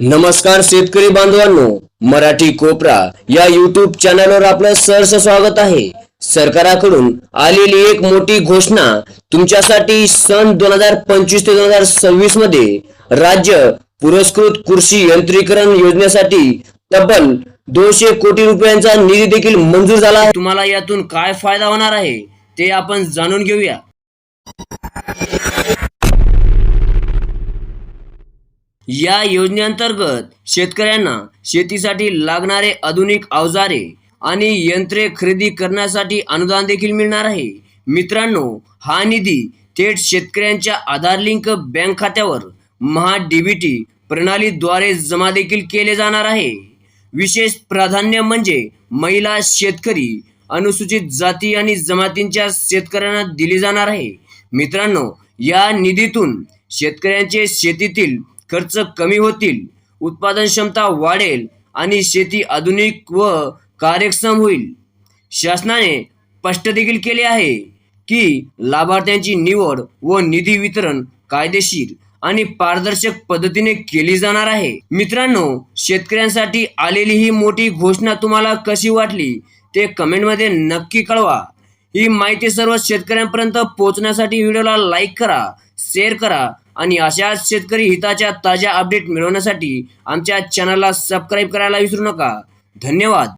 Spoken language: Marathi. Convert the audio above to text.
नमस्कार शेतकरी बांधवांनो मराठी कोपरा या युट्यूब चॅनलवर आपलं सहर्ष स्वागत आहे. सरकाराकडून आलेली एक मोठी घोषणा तुमच्यासाठी सन दोन हजार पंचवीस ते दोन हजार सव्वीसमध्ये राज्य पुरस्कृत कृषी यंत्रीकरण योजनेसाठी तब्बल दोनशे कोटी रुपयांचा निधी देखील मंजूर झाला आहे. तुम्हाला यातून काय फायदा होणार आहे ते आपण जाणून घेऊया. या योजनेअंतर्गत शेतकऱ्यांना शेतीसाठी लागणारे आधुनिक अवजारे आणि यंत्रे खरेदी करण्यासाठी अनुदान देखील मिळणार आहे. मित्रांनो हा निधी थेट शेतकऱ्यांच्या आधार लिंक बँक खात्यावर महा डीबीटी प्रणालीद्वारे जमा देखील केले जाणार आहे. विशेष प्राधान्य म्हणजे महिला शेतकरी अनुसूचित जाती आणि जमातींच्या शेतकऱ्यांना दिली जाणार आहे. मित्रांनो या निधीतून शेतकऱ्यांचे शेतीतील खर्च कमी होतील उत्पादन क्षमता वाढेल आणि शेती आधुनिक व कार्यक्षम होईल. शासनाने स्पष्ट देखील केले आहे की लाभार्थ्यांची निवड व निधी वितरण कायदेशीर आणि पारदर्शक पद्धतीने केली जाणार आहे. मित्रांनो शेतकऱ्यांसाठी आलेली ही मोठी घोषणा तुम्हाला कशी वाटली ते कमेंटमध्ये नक्की कळवा. ही माहिती सर्व शेतकऱ्यांपर्यंत पोहोचण्यासाठी व्हिडिओला लाईक करा शेअर करा आणि अशाच शेतकरी हिताच्या ताज्या अपडेट मिळवण्यासाठी आमच्या चॅनलला सबस्क्राईब करायला विसरू नका. धन्यवाद.